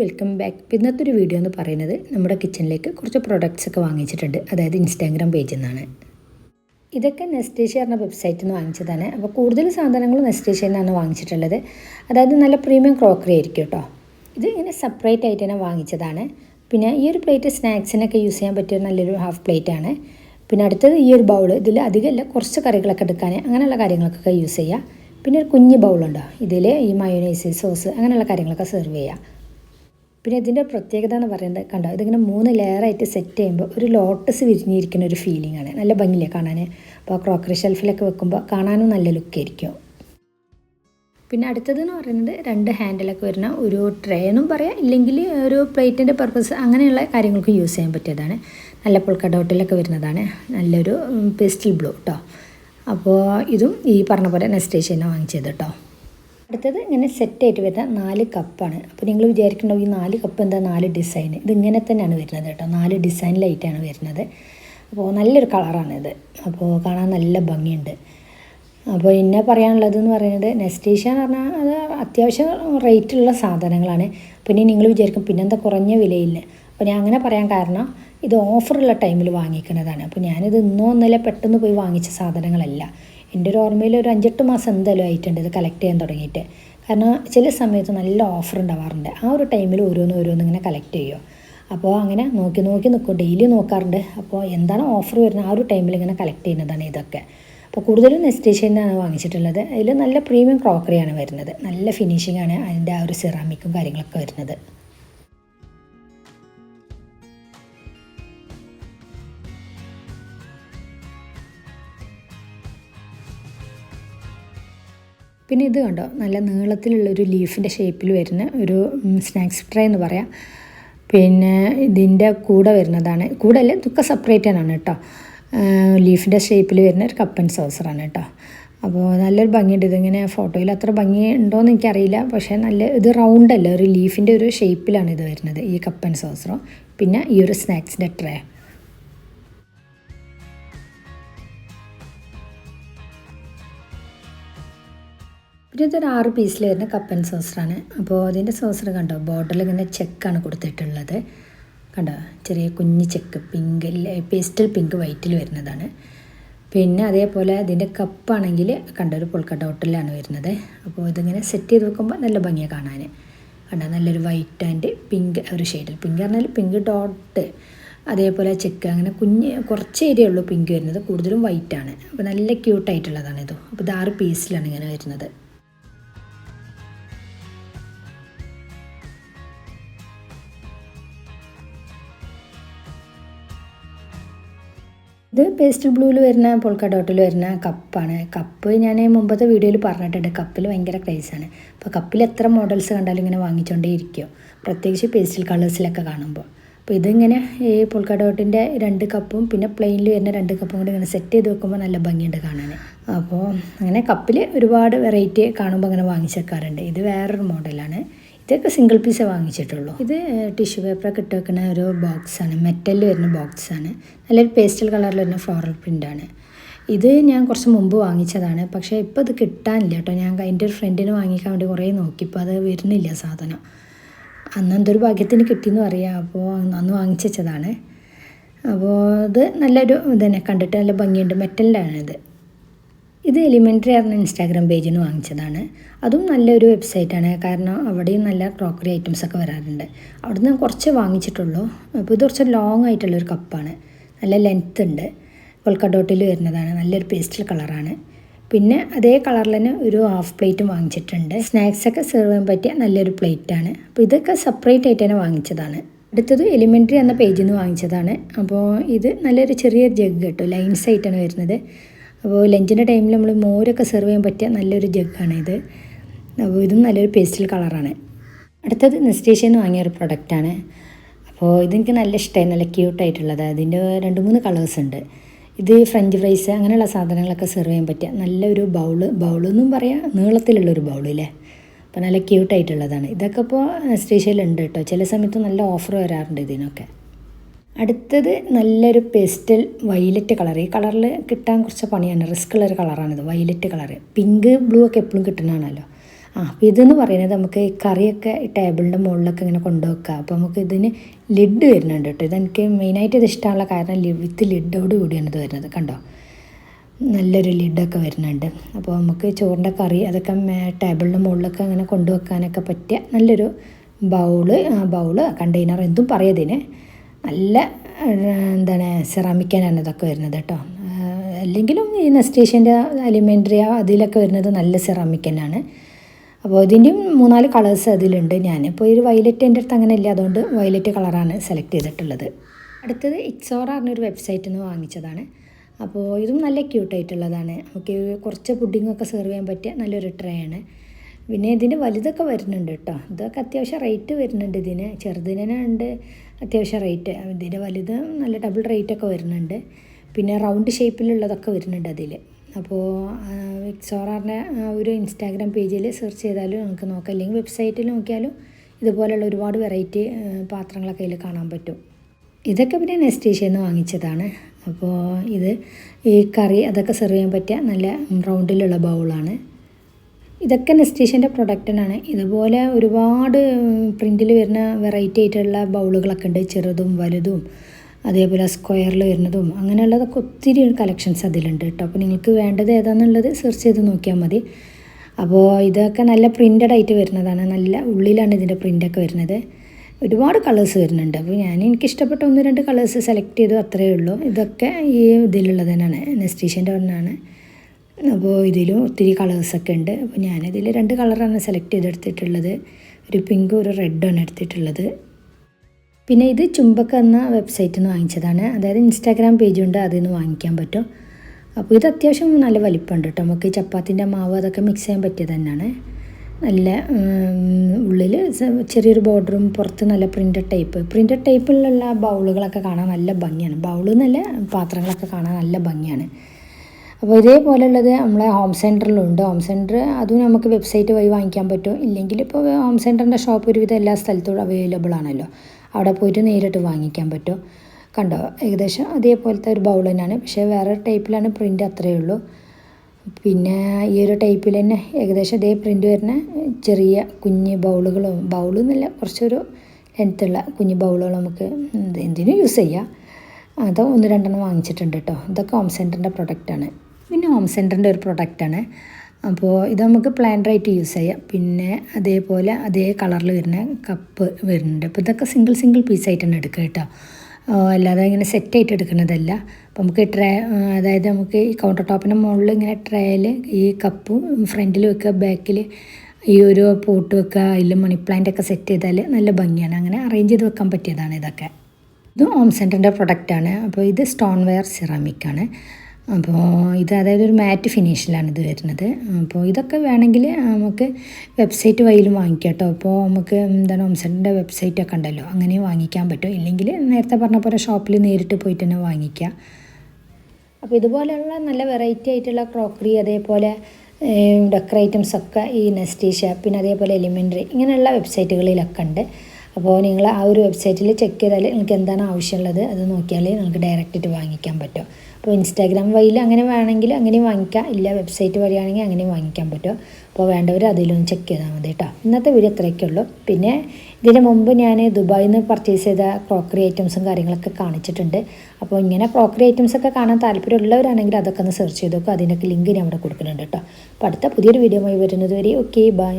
Welcome back ഇന്നത്തെ ഒരു video എന്ന് പറയുന്നത് നമ്മുടെ കിച്ചണിലേക്ക് കുറച്ച് പ്രൊഡക്ട്സ് ഒക്കെ വാങ്ങിച്ചിട്ടുണ്ട്. അതായത് ഇൻസ്റ്റാഗ്രാം പേജിൽ നിന്നാണ് ഇതൊക്കെ നെസ്റ്റേഷ്യ പറഞ്ഞ വെബ്സൈറ്റിൽ നിന്ന് വാങ്ങിച്ചതാണ്. അപ്പോൾ കൂടുതൽ സാധനങ്ങളും നെസ്റ്റേഷ്യയിൽ നിന്നാണ് വാങ്ങിച്ചിട്ടുള്ളത്. അതായത് നല്ല പ്രീമിയം ക്രോക്കറി ആയിരിക്കും കേട്ടോ ഇത് ഇങ്ങനെ സെപ്പറേറ്റ് ആയിട്ട് തന്നെ വാങ്ങിച്ചതാണ്. പിന്നെ ഈ ഒരു പ്ലേറ്റ് സ്നാക്സിനൊക്കെ യൂസ് ചെയ്യാൻ പറ്റിയ നല്ലൊരു ഹാഫ് പ്ലേറ്റ് ആണ്. പിന്നെ അടുത്തത് ഈ ഒരു ബൗൾ ഇതിൽ അധികമല്ല കുറച്ച് കറികളൊക്കെ എടുക്കാൻ അങ്ങനെയുള്ള കാര്യങ്ങൾക്കൊക്കെ യൂസ് ചെയ്യുക പിന്നെ ഒരു കുഞ്ഞ് ബൗളുണ്ടോ ഇതിൽ ഈ മയോണൈസ് സോസ് അങ്ങനെയുള്ള കാര്യങ്ങളൊക്കെ സെർവ് ചെയ്യാം. പിന്നെ ഇതിന്റെ പ്രത്യേകത എന്ന് പറയുന്നത് കണ്ടോ? ഇതിങ്ങനെ മൂന്ന് ലെയറായിട്ട് സെറ്റ് ചെയ്യുമ്പോൾ ഒരു ലോട്ടസ് വിരിഞ്ഞിരിക്കുന്ന ഒരു ഫീലിംഗ് ആണ്. നല്ല ഭംഗിയില്ലേ കാണാൻ? അപ്പോൾ ക്രോക്കറി ഷെൽഫിലൊക്കെ വെക്കുമ്പോൾ കാണാനും നല്ല ലുക്കായിരിക്കും പിന്നെ അടുത്തതെന്ന് പറയുന്നത് രണ്ട് ഹാൻഡിലൊക്കെ വരുന്ന ഒരു ട്രേ എന്നും പറയാം. ഇല്ലെങ്കിൽ ഒരു പ്ലേറ്റിന്റെ പർപ്പസ് അങ്ങനെയുള്ള കാര്യങ്ങൾക്ക് യൂസ് ചെയ്യാൻ പറ്റിയതാണ്. നല്ല പൊൾക്ക ഡോട്ടിലൊക്കെ വരുന്നതാണ്. നല്ലൊരു പേസ്റ്റൽ ബ്ലൂ കേട്ടോ അപ്പോൾ ഇതും ഈ പറഞ്ഞ പോലെ നെസ്റ്റേഷ്യനെ വാങ്ങിച്ചത് കേട്ടോ അടുത്തത് ഇങ്ങനെ സെറ്റായിട്ട് വരുന്ന നാല് കപ്പാണ് അപ്പോൾ നിങ്ങൾ വിചാരിക്കേണ്ടാവും ഈ നാല് കപ്പ് എന്താ നാല് ഡിസൈൻ ഇത് ഇങ്ങനെ തന്നെയാണ് വരുന്നത് കേട്ടോ. നാല് ഡിസൈനിലായിട്ടാണ് വരുന്നത്. അപ്പോൾ നല്ലൊരു കളറാണിത് അപ്പോൾ കാണാൻ നല്ല ഭംഗിയുണ്ട്. അപ്പോൾ എന്നെ പറയാനുള്ളത് എന്ന് പറയുന്നത് നെസ്റ്റേഷ്യ എന്ന് പറഞ്ഞാൽ അത് അത്യാവശ്യം റേറ്റുള്ള സാധനങ്ങളാണ്. പിന്നെ നിങ്ങൾ വിചാരിക്കും പിന്നെന്താ കുറഞ്ഞ വിലയില്ല. അപ്പോൾ ഞാൻ അങ്ങനെ പറയാൻ കാരണം ഇത് ഓഫറുള്ള ടൈമിൽ വാങ്ങിക്കുന്നതാണ്. അപ്പോൾ ഞാനിത് ഇന്നോ ഇന്നലെ പെട്ടെന്ന് പോയി വാങ്ങിച്ച സാധനങ്ങളല്ല. എന്റെ ഒരു ഓർമ്മയിൽ ഒരു അഞ്ചെട്ട് മാസം എന്തായാലും ആയിട്ടുണ്ട് ഇത് കളക്ട് ചെയ്യാൻ തുടങ്ങിയിട്ട്. കാരണം ചില സമയത്ത് നല്ല ഓഫർ ഉണ്ടാവാറുണ്ട്. ആ ഒരു ടൈമിൽ ഓരോന്ന് ഓരോന്ന് ഇങ്ങനെ കളക്ട് ചെയ്യുമോ അപ്പോൾ അങ്ങനെ നോക്കി നോക്കി നിൽക്കും ഡെയിലി നോക്കാറുണ്ട്. അപ്പോൾ എന്താണ് ഓഫർ വരുന്നത്? ആ ഒരു ടൈമിൽ ഇങ്ങനെ കളക്ട് ചെയ്യുന്നതാണ് ഇതൊക്കെ. അപ്പോൾ കൂടുതലും നെസ്റ്റേഷനാണ് വാങ്ങിച്ചിട്ടുള്ളത്. അതിൽ നല്ല പ്രീമിയം ക്രോക്കറിയാണ് വരുന്നത്. നല്ല ഫിനിഷിംഗ് ആണ് അതിന്റെ ആ ഒരു സിറാമിക്കും കാര്യങ്ങളൊക്കെ വരുന്നത്. പിന്നെ ഇത് കണ്ടോ? നല്ല നീളത്തിലുള്ള ഒരു ലീഫിന്റെ ഷേപ്പിൽ വരുന്ന ഒരു സ്നാക്സ് ട്രേ എന്ന് പറയാം. പിന്നെ ഇതിന്റെ കൂടെ വരുന്നതാണ്. കൂടെ അല്ല ഇതൊക്കെ സെപ്പറേറ്റ് തന്നെയാണ് കേട്ടോ. ലീഫിന്റെ ഷേപ്പിൽ വരുന്ന ഒരു കപ്പൻ സോസറാണ് കേട്ടോ. അപ്പോൾ നല്ലൊരു ഭംഗിയുണ്ട്. ഇതിങ്ങനെ ഫോട്ടോയിൽ അത്ര ഭംഗി ഉണ്ടോയെന്ന് എനിക്കറിയില്ല. പക്ഷേ നല്ല ഇത് റൗണ്ട് അല്ല ഒരു ലീഫിന്റെ ഒരു ഷേപ്പിലാണ് ഇത് വരുന്നത് ഈ കപ്പൻ സോസറോ പിന്നെ ഈ ഒരു സ്നാക്സിന്റെ ട്രേ പിന്നെ ഇതൊരു ആറ് പീസിൽ വരുന്ന കപ്പൻ സോസറാണ് അപ്പോൾ അതിന്റെ സോസർ കണ്ടോ? ബോർഡറിൽ ഇങ്ങനെ ചെക്കാണ് കൊടുത്തിട്ടുള്ളത്. കണ്ടോ? ചെറിയ കുഞ്ഞ് ചെക്ക് പിങ്ക് പേസ്റ്റൽ പിങ്ക് വൈറ്റിൽ വരുന്നതാണ്. പിന്നെ അതേപോലെ അതിന്റെ കപ്പാണെങ്കിൽ കണ്ട? ഒരു പൊൾക്ക ഡോട്ടിലാണ് വരുന്നത്. അപ്പോൾ ഇതിങ്ങനെ സെറ്റ് ചെയ്ത് വെക്കുമ്പോൾ നല്ല ഭംഗിയാണ് കാണാൻ കണ്ട? നല്ലൊരു വൈറ്റ് ആൻഡ് പിങ്ക് ഒരു ഷെയ്ഡിൽ പിങ്ക് പറഞ്ഞാൽ പിങ്ക് ഡോട്ട് അതേപോലെ ചെക്ക് അങ്ങനെ കുഞ്ഞ് കുറച്ച് ഏരിയ ഉള്ളൂ പിങ്ക് വരുന്നത്. കൂടുതലും വൈറ്റാണ് അപ്പോൾ നല്ല ക്യൂട്ടായിട്ടുള്ളതാണ് ഇത്. അപ്പോൾ ഇത് ആറ് പീസിലാണ് ഇങ്ങനെ വരുന്നത്. ഇത് പേസ്റ്റൽ ബ്ലൂവിൽ വരുന്ന പൊൾക്ക ഡോട്ടിൽ വരുന്ന കപ്പാണ് കപ്പ് ഞാൻ മുമ്പത്തെ വീഡിയോയിൽ പറഞ്ഞിട്ടുണ്ട്. കപ്പിൽ ഭയങ്കര ക്രൈസാണ് അപ്പോൾ കപ്പിൽ എത്ര മോഡൽസ് കണ്ടാലും ഇങ്ങനെ വാങ്ങിച്ചുകൊണ്ടേ ഇരിക്കുമോ പ്രത്യേകിച്ച് പേസ്റ്റൽ കളേഴ്സിലൊക്കെ കാണുമ്പോൾ. അപ്പോൾ ഇതിങ്ങനെ ഈ പൊൾക്ക ഡോട്ടിന്റെ രണ്ട് കപ്പും പിന്നെ പ്ലെയിനിൽ വരുന്ന രണ്ട് കപ്പും കൂടി ഇങ്ങനെ സെറ്റ് ചെയ്ത് വെക്കുമ്പോൾ നല്ല ഭംഗിയുണ്ട് കാണാൻ അപ്പോൾ അങ്ങനെ കപ്പിൽ ഒരുപാട് വെറൈറ്റി കാണുമ്പോൾ അങ്ങനെ വാങ്ങിച്ചേക്കാറുണ്ട്. ഇത് വേറൊരു മോഡലാണ് ഇതൊക്കെ സിംഗിൾ പീസേ വാങ്ങിച്ചിട്ടുള്ളൂ. ഇത് ടിഷ്യൂ പേപ്പറൊക്കെ ഇട്ട് വെക്കുന്ന ഒരു ബോക്സാണ് മെറ്റലിൽ വരുന്ന ബോക്സാണ് നല്ലൊരു പേസ്റ്റൽ കളറിൽ വരുന്ന ഫ്ലോറൽ പ്രിന്റാണ് ഇത് ഞാൻ കുറച്ച് മുമ്പ് വാങ്ങിച്ചതാണ്. പക്ഷേ ഇപ്പോൾ ഇത് കിട്ടാനില്ല കേട്ടോ. ഞാൻ എന്റെ ഒരു ഫ്രണ്ടിന് വാങ്ങിക്കാൻ വേണ്ടി കുറേ നോക്കി. ഇപ്പോൾ അത് വരുന്നില്ല സാധനം. അന്ന് എന്തൊരു ഭാഗ്യത്തിന് കിട്ടിയെന്ന് പറയാം. അപ്പോൾ അന്ന് വാങ്ങിച്ചതാണ് അപ്പോൾ ഇത് നല്ലൊരു ഇത് തന്നെ കണ്ടിട്ട് നല്ല ഭംഗിയുണ്ട്. മെറ്റലിലാണ് ഇത് എലിമെന്ററി ആയിരുന്ന ഇൻസ്റ്റാഗ്രാം പേജിൽ നിന്ന് വാങ്ങിച്ചതാണ്. അതും നല്ലൊരു വെബ്സൈറ്റാണ് കാരണം അവിടെയും നല്ല ക്രോക്കറി ഐറ്റംസ് ഒക്കെ വരാറുണ്ട്. അവിടെ നിന്ന് കുറച്ച് വാങ്ങിച്ചിട്ടുള്ളൂ. അപ്പോൾ ഇത് കുറച്ച് ലോങ് ആയിട്ടുള്ളൊരു കപ്പാണ് നല്ല ലെങ്ത്ത് ഉണ്ട്. കൊൽക്കഡോട്ടിൽ വരുന്നതാണ്. നല്ലൊരു പേസ്റ്റൽ കളറാണ് പിന്നെ അതേ കളറിൽ തന്നെ ഒരു ഹാഫ് പ്ലേറ്റും വാങ്ങിച്ചിട്ടുണ്ട്. സ്നാക്സൊക്കെ സെർവ് ചെയ്യാൻ പറ്റിയ നല്ലൊരു പ്ലേറ്റാണ് അപ്പോൾ ഇതൊക്കെ സെപ്പറേറ്റ് ആയിട്ട് തന്നെ വാങ്ങിച്ചതാണ്. അടുത്തത് എലിമെന്ററി എന്ന പേജിൽ നിന്ന് വാങ്ങിച്ചതാണ്. അപ്പോൾ ഇത് നല്ലൊരു ചെറിയൊരു ജഗ് കേട്ടോ. ലൈൻസ് ആയിട്ടാണ് വരുന്നത്. അപ്പോൾ ലഞ്ചിന്റെ ടൈമിൽ നമ്മൾ മോരൊക്കെ സെർവ് ചെയ്യാൻ പറ്റിയ നല്ലൊരു ജഗ്ഗാണ് ഇത്. അപ്പോൾ ഇതും നല്ലൊരു പേസ്റ്റൽ കളറാണ് അടുത്തത് നെസ്റ്റേഷ്യൻ വാങ്ങിയ ഒരു പ്രൊഡക്റ്റാണ് അപ്പോൾ ഇതെനിക്ക് നല്ല ഇഷ്ടമായി നല്ല ക്യൂട്ടായിട്ടുള്ളത് അതിന്റെ രണ്ട് മൂന്ന് കളേഴ്സ് ഉണ്ട്. ഇത് ഫ്രഞ്ച് ഫ്രൈസ് അങ്ങനെയുള്ള സാധനങ്ങളൊക്കെ സെർവ് ചെയ്യാൻ പറ്റിയ നല്ലൊരു ബൗൾ ബൗളെന്നും പറയാം നീളത്തിലുള്ളൊരു ബൗളില്ലേ അപ്പോൾ നല്ല ക്യൂട്ടായിട്ടുള്ളതാണ് ഇതൊക്കെ ഇപ്പോൾ നെസ്റ്റേഷ്യയിലുണ്ട് കേട്ടോ. ചില സമയത്ത് നല്ല ഓഫർ വരാറുണ്ട് ഇതിനൊക്കെ. അടുത്തത് നല്ലൊരു പേസ്റ്റൽ വൈലറ്റ് കളർ. ഈ കളറിൽ കിട്ടാൻ കുറച്ച് പണിയാണ്. റിസ്ക് ഉള്ളൊരു കളറാണിത് വൈലറ്റ് കളർ പിങ്ക് ബ്ലൂ ഒക്കെ എപ്പോഴും കിട്ടുന്നതാണല്ലോ. ആ അപ്പോൾ ഇതെന്ന് പറയുന്നത് നമുക്ക് ഈ കറിയൊക്കെ ഈ ടേബിളിന്റെ മുകളിലൊക്കെ ഇങ്ങനെ കൊണ്ടുവെക്കുക അപ്പോൾ നമുക്ക് ഇതിന് ലിഡ് വരുന്നുണ്ട് കേട്ടോ. ഇതെനിക്ക് മെയിനായിട്ട് ഇത് ഇഷ്ടമുള്ള കാരണം വിത്ത് ലിഡോട് കൂടിയാണ് ഇത് വരുന്നത്. കണ്ടോ? നല്ലൊരു ലിഡൊക്കെ വരുന്നുണ്ട്. അപ്പോൾ നമുക്ക് ചോറിന്റെ കറി അതൊക്കെ ടേബിളിന്റെ മുകളിലൊക്കെ അങ്ങനെ കൊണ്ടുവെക്കാനൊക്കെ പറ്റിയ നല്ലൊരു ബൗൾ ബൗൾ കണ്ടെയ്നർ എന്തും പറയതിന് നല്ല എന്താണ് സെറാമിക്കാനാണ് ഇതൊക്കെ വരുന്നത് കേട്ടോ. അല്ലെങ്കിലും ഈ നെസ്റ്റേഷ്യന്റെ അലിമെന്ററി അതിലൊക്കെ വരുന്നത് നല്ല സെറാമിക്കനാണ് അപ്പോൾ ഇതിന്റെയും മൂന്നാൽ കളേഴ്സ് അതിലുണ്ട് ഞാൻ. ഞാനിപ്പോൾ ഒരു വയലറ്റ് എന്റെ അടുത്ത് അങ്ങനെ ഇല്ല. അതുകൊണ്ട് വയലറ്റ് കളറാണ് സെലക്ട് ചെയ്തിട്ടുള്ളത്. അടുത്തത് ഇക്സോറ പറഞ്ഞൊരു വെബ്സൈറ്റിൽ നിന്ന് വാങ്ങിച്ചതാണ്. അപ്പോൾ ഇതും നല്ല ക്യൂട്ടായിട്ടുള്ളതാണ് നമുക്ക് കുറച്ച് പുഡിങ്ങൊക്കെ സെർവ് ചെയ്യാൻ പറ്റിയ നല്ലൊരു ട്രേ ആണ്. പിന്നെ ഇതിന് വലുതൊക്കെ വരുന്നുണ്ട് കേട്ടോ. ഇതൊക്കെ അത്യാവശ്യം റേറ്റ് വരുന്നുണ്ട് ഇതിന്. ചെറുതിനെ ഉണ്ട്. അത്യാവശ്യം റേറ്റ് ഇതിന്റെ വലുത് നല്ല ഡബിൾ റേറ്റ് ഒക്കെ വരുന്നുണ്ട്. പിന്നെ റൗണ്ട് ഷേപ്പിലുള്ളതൊക്കെ വരുന്നുണ്ട് അതിൽ അപ്പോൾ വിക്സോറാറിന്റെ ഒരു ഇൻസ്റ്റാഗ്രാം പേജിൽ സെർച്ച് ചെയ്താലും നമുക്ക് നോക്കാം. അല്ലെങ്കിൽ വെബ്സൈറ്റിൽ നോക്കിയാലും ഇതുപോലെയുള്ള ഒരുപാട് വെറൈറ്റി പാത്രങ്ങളൊക്കെ അതിൽ കാണാൻ പറ്റും. ഇതൊക്കെ പിന്നെ നെസ്റ്റേഷ്യയിൽ നിന്ന് വാങ്ങിച്ചതാണ്. അപ്പോൾ ഇത് ഈ കറി അതൊക്കെ സെർവ് ചെയ്യാൻ പറ്റിയ നല്ല റൗണ്ടിലുള്ള ബൗളാണ്. ഇതൊക്കെ നെസ്റ്റേഷ്യന്റെ പ്രൊഡക്റ്റിനാണ്. ഇതുപോലെ ഒരുപാട് പ്രിന്റിൽ വരുന്ന വെറൈറ്റി ആയിട്ടുള്ള ബൗളുകളൊക്കെ ഉണ്ട്. ചെറുതും വലുതും അതേപോലെ സ്ക്വയറിൽ വരുന്നതും അങ്ങനെയുള്ളതൊക്കെ ഒത്തിരി കളക്ഷൻസ് അതിലുണ്ട് കേട്ടോ. അപ്പോൾ നിങ്ങൾക്ക് വേണ്ടത് ഏതാണെന്നുള്ളത് സെർച്ച് ചെയ്ത് നോക്കിയാൽ മതി. അപ്പോൾ ഇതൊക്കെ നല്ല പ്രിന്റഡ് ആയിട്ട് വരുന്നതാണ്. നല്ല ഉള്ളിലാണ് ഇതിന്റെ പ്രിന്റൊക്കെ വരുന്നത്. ഒരുപാട് കളേഴ്സ് വരുന്നുണ്ട്. അപ്പോൾ ഞാൻ എനിക്ക് ഇഷ്ടപ്പെട്ട ഒന്ന് രണ്ട് കളേഴ്സ് സെലക്ട് ചെയ്തു അത്രയേ ഉള്ളൂ. ഇതൊക്കെ ഈ ഇതിലുള്ളത് തന്നെയാണ് നെസ്റ്റീഷ്യന്റെ ഒന്നാണ്. അപ്പോൾ ഇതിലും ഒത്തിരി കളേഴ്സൊക്കെ ഉണ്ട്. അപ്പോൾ ഞാനിതിൽ രണ്ട് കളറാണ് സെലക്ട് ചെയ്തെടുത്തിട്ടുള്ളത്. ഒരു പിങ്കും ഒരു റെഡാണ് എടുത്തിട്ടുള്ളത്. പിന്നെ ഇത് ചുംബക്ക് എന്ന വെബ്സൈറ്റിൽ നിന്ന് വാങ്ങിച്ചതാണ്. അതായത് ഇൻസ്റ്റാഗ്രാം പേജുണ്ട് അതിൽ നിന്ന് വാങ്ങിക്കാൻ പറ്റും. അപ്പോൾ ഇത് അത്യാവശ്യം നല്ല വലിപ്പമുണ്ട് കേട്ടോ. നമുക്ക് ചപ്പാത്തിന്റെ മാവ് അതൊക്കെ മിക്സ് ചെയ്യാൻ പറ്റിയത് തന്നെയാണ്. നല്ല ഉള്ളിൽ ചെറിയൊരു ബോർഡറും പുറത്ത് നല്ല പ്രിന്റഡ് ടൈപ്പ് പ്രിന്റഡ് ടൈപ്പിലുള്ള ബൗളുകളൊക്കെ കാണാൻ നല്ല ഭംഗിയാണ്. ബൗൾ നല്ല പാത്രങ്ങളൊക്കെ കാണാൻ നല്ല ഭംഗിയാണ്. അപ്പോൾ ഇതേപോലെയുള്ളത് നമ്മളെ ഹോം സെന്ററിലുണ്ട് ഹോം സെന്റർ അതും നമുക്ക് വെബ്സൈറ്റ് വഴി വാങ്ങിക്കാൻ പറ്റും. ഇല്ലെങ്കിൽ ഇപ്പോൾ ഹോം സെന്ററിന്റെ ഷോപ്പ് ഒരുവിധം എല്ലാ സ്ഥലത്തും അവൈലബിൾ ആണല്ലോ. അവിടെ പോയിട്ട് നേരിട്ട് വാങ്ങിക്കാൻ പറ്റും. കണ്ടോ? ഏകദേശം അതേപോലത്തെ ഒരു ബൗൾ തന്നെയാണ്. പക്ഷേ വേറെ ടൈപ്പിലാണ് പ്രിന്റ് അത്രയേ ഉള്ളൂ. പിന്നെ ഈ ഒരു ടൈപ്പിൽ തന്നെ ഏകദേശം ഇതേ പ്രിന്റ് വരുന്ന ചെറിയ കുഞ്ഞ് ബൗളുകളും ബൗൾ എന്നല്ല കുറച്ചൊരു ലെങ്ത്തുള്ള കുഞ്ഞ് ബൗളുകൾ നമുക്ക് എന്ത് എന്തിനും യൂസ് ചെയ്യാം. അത് ഒന്ന് രണ്ടെണ്ണം വാങ്ങിച്ചിട്ടുണ്ട് കേട്ടോ. ഇതൊക്കെ ഹോം സെന്ററിന്റെ പ്രൊഡക്റ്റാണ് പിന്നെ ഹോം സെന്ററിന്റെ ഒരു പ്രൊഡക്റ്റാണ് അപ്പോൾ ഇത് നമുക്ക് പ്ലാൻഡറായിട്ട് യൂസ് ചെയ്യാം. പിന്നെ അതേപോലെ അതേ കളറിൽ വരുന്ന കപ്പ് വരുന്നുണ്ട്. അപ്പോൾ ഇതൊക്കെ സിംഗിൾ സിംഗിൾ പീസായിട്ടാണ് എടുക്കുക കേട്ടോ. അല്ലാതെ ഇങ്ങനെ സെറ്റായിട്ട് എടുക്കുന്നതല്ല. അപ്പോൾ നമുക്ക് ട്രേ അതായത് നമുക്ക് ഈ കൗണ്ടർ ടോപ്പിന്റെ മുകളിൽ ഇങ്ങനെ ട്രേയിൽ ഈ കപ്പ് ഫ്രണ്ടിൽ വെക്കുക ബാക്കിൽ ഈ ഒരു പോട്ട് വെക്കുക അതിൽ മണി പ്ലാന്റ് ഒക്കെ സെറ്റ് ചെയ്താൽ നല്ല ഭംഗിയാണ്. അങ്ങനെ അറേഞ്ച് ചെയ്ത് വെക്കാൻ പറ്റിയതാണ് ഇതൊക്കെ. ഇത് ഹോം സെന്ററിന്റെ പ്രൊഡക്റ്റാണ് അപ്പോൾ ഇത് സ്റ്റോൺ വെയർ സിറാമിക് ആണ്. അപ്പോൾ ഇത് അതായത് ഒരു മാറ്റ് ഫിനിഷിലാണ് ഇത് വരുന്നത്. അപ്പോൾ ഇതൊക്കെ വേണമെങ്കിൽ നമുക്ക് വെബ്സൈറ്റ് വഴിയിലും വാങ്ങിക്കാം കേട്ടോ. അപ്പോൾ നമുക്ക് എന്താണ് ഹോംസെന്ററിന്റെ വെബ്സൈറ്റ് ഒക്കെ ഉണ്ടല്ലോ അങ്ങനെ വാങ്ങിക്കാൻ പറ്റും. ഇല്ലെങ്കിൽ നേരത്തെ പറഞ്ഞ പോലെ ഷോപ്പിൽ നേരിട്ട് പോയിട്ട് തന്നെ വാങ്ങിക്കാം. അപ്പോൾ ഇതുപോലെയുള്ള നല്ല വെറൈറ്റി ആയിട്ടുള്ള ക്രോക്കറി അതേപോലെ ഡെക്കർ ഐറ്റംസ് ഒക്കെ ഈ നെസ്റ്റീഷ പിന്നെ അതേപോലെ എലിമെന്ററി ഇങ്ങനെയുള്ള വെബ്സൈറ്റുകളിലൊക്കെ ഉണ്ട്. അപ്പോൾ നിങ്ങൾ ആ ഒരു വെബ്സൈറ്റിൽ ചെക്ക് ചെയ്താൽ നിങ്ങൾക്ക് എന്താണ് ആവശ്യമുള്ളത് അത് നോക്കിയാൽ നിങ്ങൾക്ക് ഡയറക്റ്റായിട്ട് വാങ്ങിക്കാൻ പറ്റും. അപ്പോൾ ഇൻസ്റ്റാഗ്രാം വഴിയിൽ അങ്ങനെ വേണമെങ്കിൽ അങ്ങനെയും വാങ്ങിക്കാം. ഇല്ല വെബ്സൈറ്റ് വഴിയാണെങ്കിൽ അങ്ങനെയും വാങ്ങിക്കാൻ പറ്റും. അപ്പോൾ വേണ്ടവർ അതിലൊന്ന് ചെക്ക് ചെയ്താൽ മതി കേട്ടോ. ഇന്നത്തെ വീഡിയോ ഇത്രയൊക്കെ ഉള്ളൂ. പിന്നെ ഇതിന് മുമ്പ് ഞാൻ ദുബായിൽ നിന്ന് പർച്ചേസ് ചെയ്ത ക്രോക്കറി ഐറ്റംസും കാര്യങ്ങളൊക്കെ കാണിച്ചിട്ടുണ്ട്. അപ്പോൾ ഇങ്ങനെ ക്രോക്കറി ഐറ്റംസ് ഒക്കെ കാണാൻ താല്പര്യമുള്ളവരാണെങ്കിൽ അതൊക്കെ ഒന്ന് സെർച്ച് ചെയ്ത് നോക്കുക അതിന്റെയൊക്കെ ലിങ്ക് ഞാൻ അവിടെ കൊടുക്കുന്നുണ്ട് കേട്ടോ. അപ്പോൾ അടുത്ത പുതിയൊരു വീഡിയോ ആയി വരുന്നത് വരെ. Okay bye